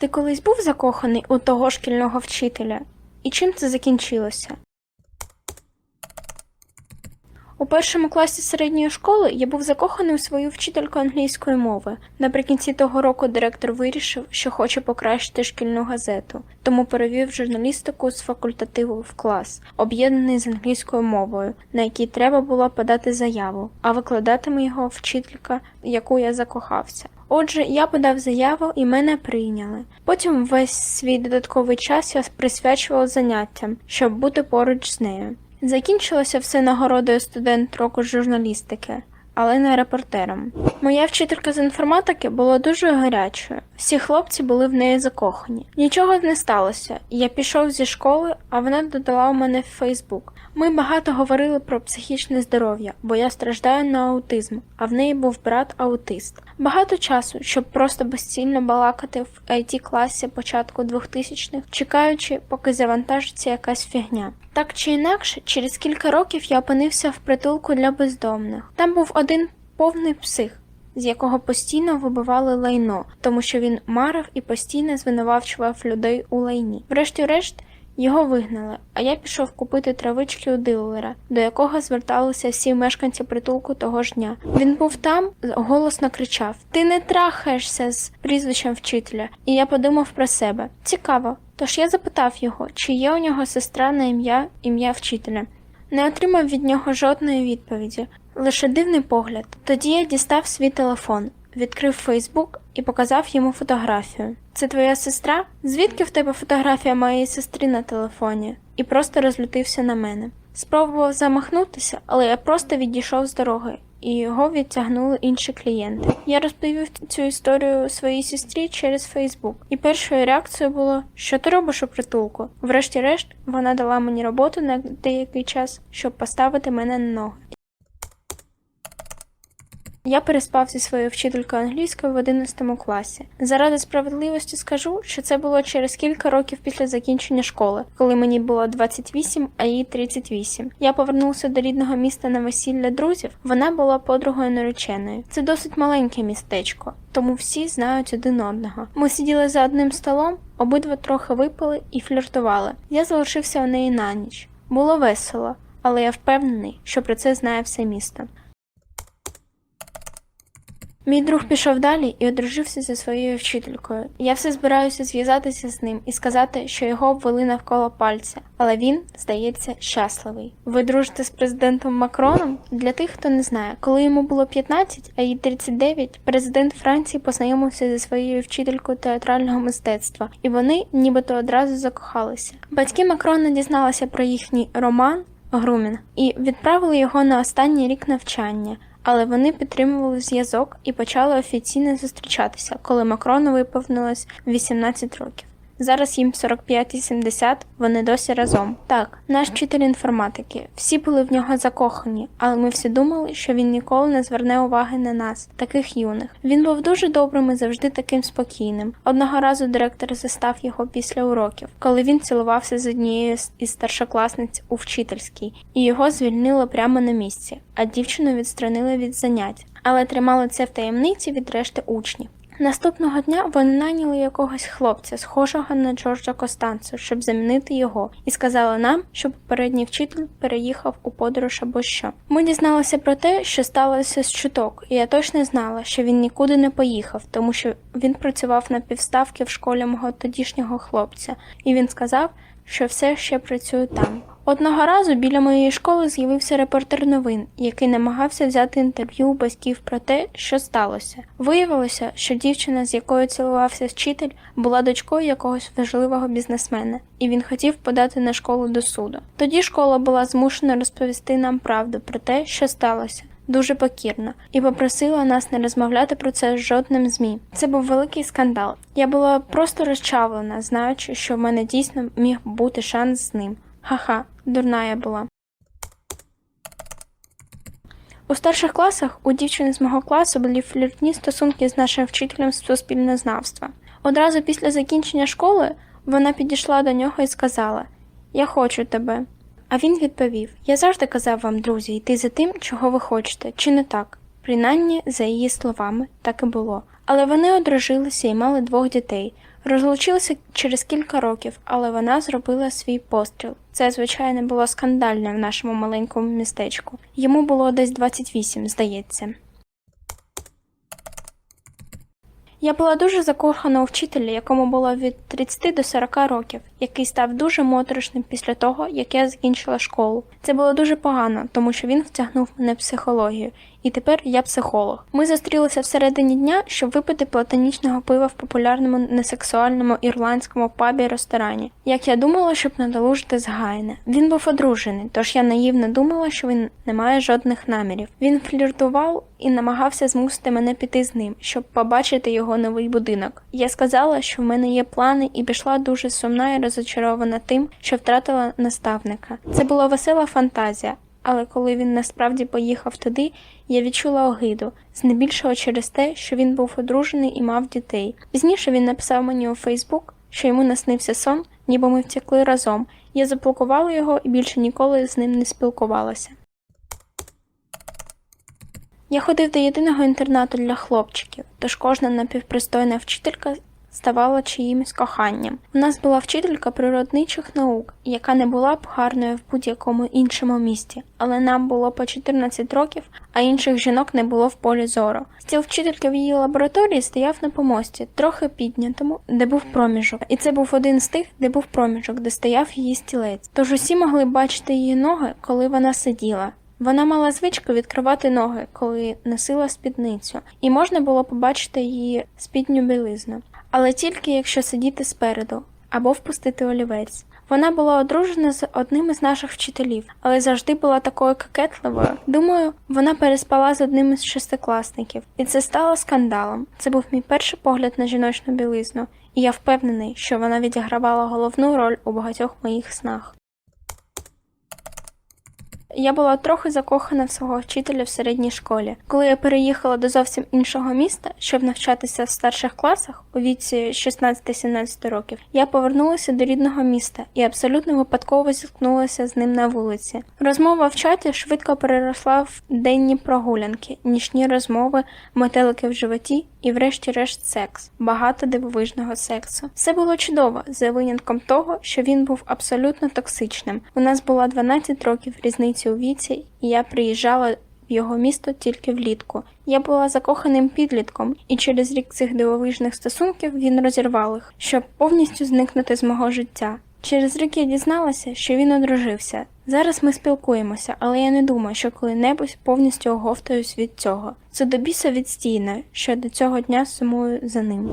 Ти колись був закоханий у того шкільного вчителя? І чим це закінчилося? У першому класі середньої школи я був закоханий у свою вчительку англійської мови. Наприкінці того року директор вирішив, що хоче покращити шкільну газету, тому перевів журналістику з факультативу в клас, об'єднаний з англійською мовою, на якій треба було подати заяву, а викладатиме його вчителька, яку я закохався. Отже, я подав заяву і мене прийняли. Потім весь свій додатковий час я присвячував заняттям, щоб бути поруч з нею. Закінчилося все нагородою студент року журналістики, але не репортером. Моя вчителька з інформатики була дуже гарячою. Всі хлопці були в неї закохані. Нічого не сталося. Я пішов зі школи, а вона додала у мене в Фейсбук. Ми багато говорили про психічне здоров'я, бо я страждаю на аутизм, а в неї був брат аутист. Багато часу, щоб просто безцільно балакати в it класі початку 2000-х, чекаючи, поки завантажиться якась фігня. Так чи інакше, через кілька років я опинився в притулку для бездомних. Там був один повний псих, з якого постійно вибивали лайно, тому що він марив і постійно звинувачував людей у лайні. Врешті-решт. Його вигнали, а я пішов купити травички у дилера, до якого зверталися всі мешканці притулку того ж дня. Він був там, голосно кричав: Ти не трахаєшся з прізвищем вчителя. І я подумав про себе. Цікаво. Тож я запитав його, чи є у нього сестра на ім'я ім'я вчителя. Не отримав від нього жодної відповіді, лише дивний погляд. Тоді я дістав свій телефон, відкрив Фейсбук і показав йому фотографію. Це твоя сестра? Звідки в тебе фотографія моєї сестри на телефоні? І просто розлютився на мене. Спробував замахнутися, але я просто відійшов з дороги, і його відтягнули інші клієнти. Я розповів цю історію своїй сестрі через Фейсбук, і першою реакцією було: що ти робиш у притулку? Врешті-решт, вона дала мені роботу на деякий час, щоб поставити мене на ноги. Я переспав зі своєю вчителькою англійської в 11 класі. Заради справедливості скажу, що це було через кілька років після закінчення школи, коли мені було 28, а їй 38. Я повернувся до рідного міста на весілля друзів. Вона була подругою нареченої. Це досить маленьке містечко, тому всі знають один одного. Ми сиділи за одним столом, обидва трохи випили і фліртували. Я залишився у неї на ніч. Було весело, але я впевнений, що про це знає все місто. Мій друг пішов далі і одружився зі своєю вчителькою. Я все збираюся зв'язатися з ним і сказати, що його обвели навколо пальця, але він, здається, щасливий. Ви дружите з президентом Макроном? Для тих, хто не знає, коли йому було 15, а їй 39, президент Франції познайомився зі своєю вчителькою театрального мистецтва, і вони нібито одразу закохалися. Батьки Макрона дізналися про їхній роман Грумін і відправили його на останній рік навчання. Але вони підтримували зв'язок і почали офіційно зустрічатися, коли Макрону виповнилось 18 років. Зараз їм 45 і 70, вони досі разом. Так, наш вчитель інформатики. Всі були в нього закохані, але ми всі думали, що він ніколи не зверне уваги на нас, таких юних. Він був дуже добрим і завжди таким спокійним. Одного разу директор застав його після уроків, коли він цілувався з однією із старшокласниць у вчительській, і його звільнили прямо на місці, а дівчину відстранили від занять, але тримали це в таємниці від решти учнів. Наступного дня вони наняли якогось хлопця, схожого на Джорджа Костанцу, щоб замінити його, і сказали нам, що попередній вчитель переїхав у подорож або що. Ми дізналися про те, що сталося з чуток, і я точно знала, що він нікуди не поїхав, тому що він працював на півставки в школі мого тодішнього хлопця, і він сказав, що все ще працює там. Одного разу біля моєї школи з'явився репортер новин, який намагався взяти інтерв'ю у батьків про те, що сталося. Виявилося, що дівчина, з якою цілувався вчитель, була дочкою якогось важливого бізнесмена, і він хотів подати на школу до суду. Тоді школа була змушена розповісти нам правду про те, що сталося. Дуже покірно і попросила нас не розмовляти про це з жодним змі. Це був великий скандал. Я була просто розчавлена, знаючи, що в мене дійсно міг бути шанс з ним. Ха-ха, дурна я була. У старших класах у дівчини з мого класу були фліртні стосунки з нашим вчителем з суспільнознавства. Одразу після закінчення школи вона підійшла до нього і сказала: Я хочу тебе. А він відповів: Я завжди казав вам, друзі, йти за тим, чого ви хочете, чи не так? Принаймні, за її словами, так і було. Але вони одружилися і мали двох дітей. Розлучилися через кілька років, але вона зробила свій постріл. Це, звичайно, було скандально в нашому маленькому містечку. Йому було десь 28, здається. Я була дуже закохана у вчителя, якому було від 30 до 40 років, який став дуже моторошним після того, як я закінчила школу. Це було дуже погано, тому що він втягнув мене в психологію, і тепер я психолог. Ми зустрілися всередині дня, щоб випити платонічного пива в популярному несексуальному ірландському пабі ресторані. Як я думала, щоб надолужити згаяне. Він був одружений, тож я наївно думала, що він не має жодних намірів. Він фліртував і намагався змусити мене піти з ним, щоб побачити його новий будинок. Я сказала, що в мене є плани, і пішла дуже сумна і розочарована тим, що втратила наставника. Це була весела фантазія. Але коли він насправді поїхав туди, я відчула огиду, здебільшого через те, що він був одружений і мав дітей. Пізніше він написав мені у Фейсбук, що йому наснився сон, ніби ми втекли разом. Я заблокувала його і більше ніколи з ним не спілкувалася. Я ходив до єдиного інтернату для хлопчиків, тож кожна напівпристойна вчителька ставала чиїмось коханням. У нас була вчителька природничих наук, яка не була б гарною в будь-якому іншому місті, але нам було по 14 років, а інших жінок не було в полі зору. Стіл вчительки в її лабораторії стояв на помості, трохи піднятому, де був проміжок. І це був один з тих, де був проміжок, де стояв її стілець. Тож усі могли бачити її ноги, коли вона сиділа. Вона мала звичку відкривати ноги, коли носила спідницю, і можна було побачити її спідню білизну, але тільки якщо сидіти спереду або впустити олівець. Вона була одружена з одним із наших вчителів, але завжди була такою кокетливою. Думаю, вона переспала з одним із шестикласників, і це стало скандалом. Це був мій перший погляд на жіночну білизну, і я впевнений, що вона відігравала головну роль у багатьох моїх снах. Я була трохи закохана в свого вчителя в середній школі. Коли я переїхала до зовсім іншого міста, щоб навчатися в старших класах у віці 16-17 років, я повернулася до рідного міста і абсолютно випадково зіткнулася з ним на вулиці. Розмова в чаті швидко переросла в денні прогулянки, нічні розмови, метелики в животі і, врешті-решт, секс. Багато дивовижного сексу. Все було чудово, за винятком того, що він був абсолютно токсичним. У нас була 12 років різниці у віці, і я приїжджала в його місто тільки влітку. Я була закоханим підлітком, і через рік цих дивовижних стосунків він розірвав їх, щоб повністю зникнути з мого життя. Через рік я дізналася, що він одружився. Зараз ми спілкуємося, але я не думаю, що коли-небудь повністю оговтаюсь від цього. Це до біса відстійно, що до цього дня сумую за ним.